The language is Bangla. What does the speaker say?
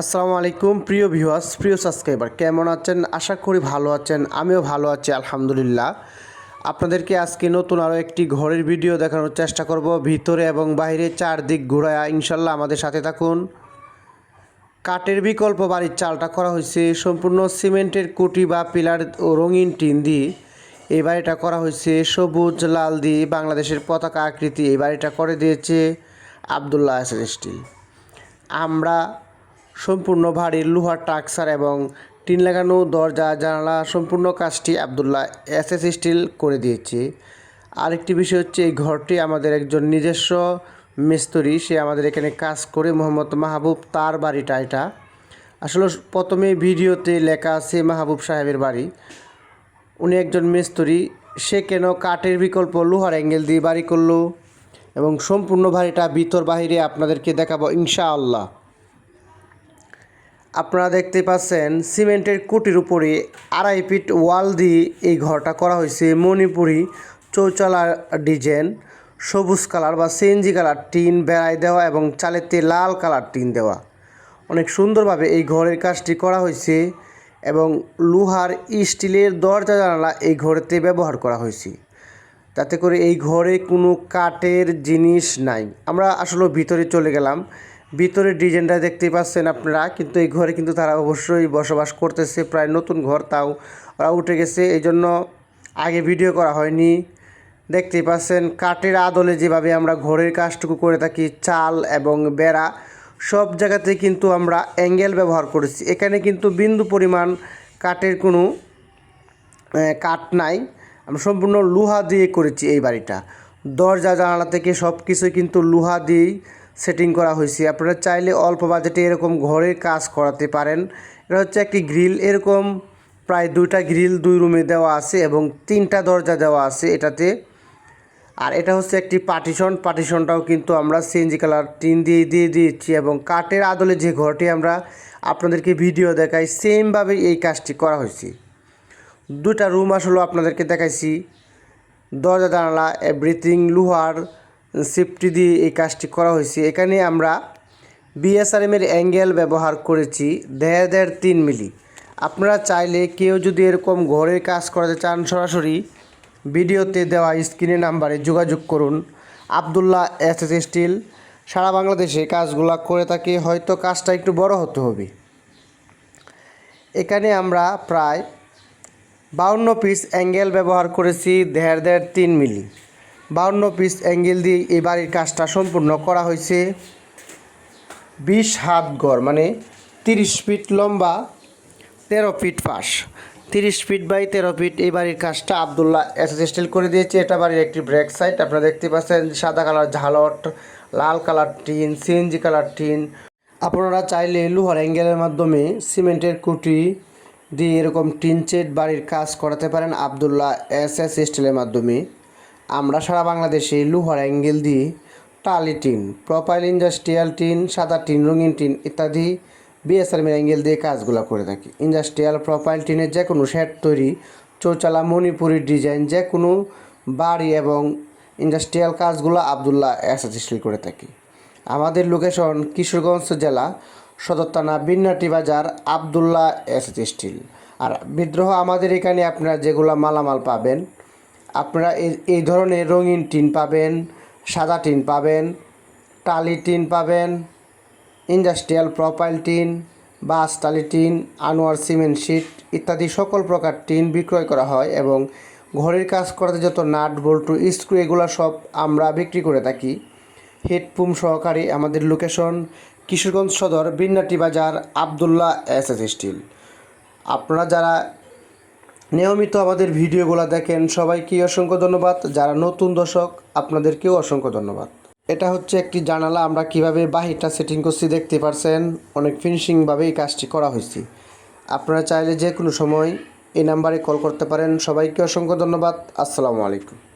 আসসালামু আলাইকুম, প্রিয় ভিউয়ার্স, প্রিয় সাবস্ক্রাইবার, কেমন আছেন? আশা করি ভালো আছেন, আমিও ভালো আছি, আলহামদুলিল্লাহ। আপনাদেরকে আজকে নতুন আরও একটি ঘরের ভিডিও দেখানোর চেষ্টা করব, ভিতরে এবং বাইরে চারদিক ঘোরায়া। ইনশাল্লাহ আমাদের সাথে থাকুন। কাঠের বিকল্প বাড়ির চালটা করা হয়েছে, সম্পূর্ণ সিমেন্টের কুটি বা পিলার ও রঙিন টিন দিয়ে। এই বাড়িটা করা হয়েছে সবুজ, লাল দিয়ে, বাংলাদেশের পতাকা আকৃতি। এই বাড়িটা করে দিয়েছে আবদুল্লাহ এস আমরা সম্পূর্ণ ভারী লোহার টাকসার এবং টিন লাগানো দরজা, জানালা, সম্পূর্ণ কাজটি আবদুল্লাহ এস এস স্টিল করে দিয়েছে। আরেকটি বিষয় হচ্ছে, এই ঘরটি আমাদের একজন নিজস্ব মিস্ত্রি, সে আমাদের এখানে কাজ করে, মোহাম্মদ মাহবুব তার বাড়িটা এটা। আসলে প্রথমে ভিডিওতে লেখা আছে মাহবুব সাহেবের বাড়ি। উনি একজন মিস্ত্রি, সে কেন কাঠের বিকল্প লোহার অ্যাঙ্গেল দিয়ে বাড়ি করল এবং সম্পূর্ণ বাড়িটা ভিতর বাহিরে আপনাদেরকে দেখাবো ইনশাআল্লাহ। আপনারা দেখতে পাচ্ছেন, সিমেন্টের কুটির উপরে আড়াই ফিট ওয়াল দিয়ে এই ঘরটা করা হয়েছে। মণিপুরি চৌচালার ডিজাইন, সবুজ কালার বা সিএনজি কালার টিন, বেড়াই দেওয়া এবং চালেতে লাল কালার টিন দেওয়া। অনেক সুন্দরভাবে এই ঘরের কাজটি করা হয়েছে এবং লোহার স্টিলের দরজা জানালা এই ঘরেতে ব্যবহার করা হয়েছে। তাতে করে এই ঘরে কোনো কাঠের জিনিস নাই। আমরা আসলে ভিতরে চলে গেলাম। ভিতরের ডিজাইনটা দেখতেই পাচ্ছেন আপনারা, কিন্তু এই ঘরে কিন্তু তারা অবশ্যই বসবাস করতেছে, প্রায় নতুন ঘর তাও ওরা উঠে গেছে এই জন্য আগে ভিডিও করা হয়নি। দেখতেই পাচ্ছেন কাঠের আদলে যেভাবে আমরা ঘরের কাজটুকু করে থাকি, চাল এবং বেড়া, সব জায়গাতে কিন্তু আমরা অ্যাঙ্গেল ব্যবহার করেছি। এখানে কিন্তু বিন্দু পরিমাণ কাঠের কোনো কাঠ নাই। আমরা সম্পূর্ণ লোহা দিয়ে করেছি এই বাড়িটা। দরজা, জানালা থেকে সব কিছুই কিন্তু লোহা দিয়েই সেটিং করা হয়েছে। আপনারা চাইলে অল্প বাজেটে এরকম ঘরের কাজ করাতে পারেন। এটা হচ্ছে একটি গ্রিল এরকম প্রায় দুইটা গ্রিল দুই রুমে দেওয়া আছে এবং তিনটা দরজা দেওয়া আছে এটাতে। আর এটা হচ্ছে একটি পার্টিশন পার্টিশনটাও কিন্তু আমরা সিএনজি কালার টিন দিয়ে দিয়ে দিয়েছি এবং কাঠের আদলে যে ঘরটি আমরা আপনাদেরকে ভিডিও দেখাই সেমভাবে এই কাজটি করা হয়েছে। দুটা রুম আসলে আপনাদেরকে দেখাইছি। দরজা, জানালা এভরিথিং লোহার সেফটি দিয়ে এই কাজটি করা হয়েছে। এখানে আমরা বিএসআরএমের অ্যাঙ্গেল ব্যবহার করেছি দেড় দেড় তিন মিলি। আপনারা চাইলে কেউ যদি এরকম ঘরের কাজ করাতে চান, সরাসরি ভিডিওতে দেওয়া স্ক্রিনের নাম্বারে যোগাযোগ করুন। আবদুল্লাহ এস এস স্টিল সারা বাংলাদেশে কাজগুলা করে থাকে, হয়তো কাজটা একটু বড় হতে হবে। এখানে আমরা প্রায় বাউন্ন পিস অ্যাঙ্গেল ব্যবহার করেছি, দেড় দেড় তিন মিলি। বাউন্ন পিস অ্যাঙ্গেল দিয়ে এই বাড়ির কাজটা সম্পূর্ণ করা হয়েছে। বিশ হাত গড় মানে তিরিশ ফিট লম্বা, তেরো ফিট পাশ। তিরিশ ফিট বাই তেরো ফিট এই বাড়ির কাজটা আবদুল্লাহ এস স্টিল করে দিয়েছে। এটা বাড়ির একটি ব্রেক সাইড আপনারা দেখতে পাচ্ছেন, সাদা কালার ঝালট, লাল colour tin, CNG colour tin. আপনারা চাইলে লোহার অ্যাঙ্গেলের মাধ্যমে সিমেন্টের কুটি দিয়ে এরকম টিন চেট বাড়ির কাজ করাতে পারেন আবদুল্লাহ এস এস স্টিলের মাধ্যমে। আমরা সারা বাংলাদেশে লোহার অ্যাঙ্গেল দিয়ে টালি টিন, প্রোপাইল ইন্ডাস্ট্রিয়াল টিন, সাদা টিন, রঙিন টিন ইত্যাদি বিএসআরএমের অ্যাঙ্গেল দিয়ে কাজগুলো করে থাকি। ইন্ডাস্ট্রিয়াল প্রোপাইল টিনের যে কোনো শেড তৈরি, চৌচালা মণিপুরি ডিজাইন যে কোনো বাড়ি এবং ইন্ডাস্ট্রিয়াল কাজগুলো আবদুল্লাহ এস এস স্টিল করে থাকি। আমাদের লোকেশন কিশোরগঞ্জ জেলা, সদর থানা বিন্নাটি বাজার, আবদুল্লাহ এস আর বিদ্রোহ আমাদের এখানে আপনারা যেগুলো মালামাল পাবেন আপনারা এই ধরনের রঙিন টিন পাবেন, সাদা টিন পাবেন, টালি টিন পাবেন, ইন্ডাস্ট্রিয়াল প্রোপাইল টিন বাস টালি টিন, আনোয়ার সিমেন্ট শিট ইত্যাদি সকল প্রকার টিন বিক্রয় করা হয় এবং ঘরের কাজ করাতে যত নাট, বল্টু, স্ক্রু এগুলো সব আমরা বিক্রি করে থাকি। হেডপুম সহকারী আমাদের লোকেশন কিশোরগঞ্জ সদর বিন্নাটি বাজার আবদুল্লাহ এস এস স্টিল। আপনারা যারা নিয়মিত আমাদের ভিডিওগুলো দেখেন। সবাইকে অসংখ্য ধন্যবাদ। যারা নতুন দর্শক, আপনাদেরকেও অসংখ্য ধন্যবাদ। এটা হচ্ছে একটি জানালা, আমরা কীভাবে বাহিরটা সেটিং করছি দেখতে পারছেন। অনেক ফিনিশিংভাবে এই কাজটি করা হয়েছে। আপনারা চাইলে যে কোনো সময় এই নাম্বারে কল করতে পারেন। সবাইকে অসংখ্য ধন্যবাদ। আসসালামু আলাইকুম।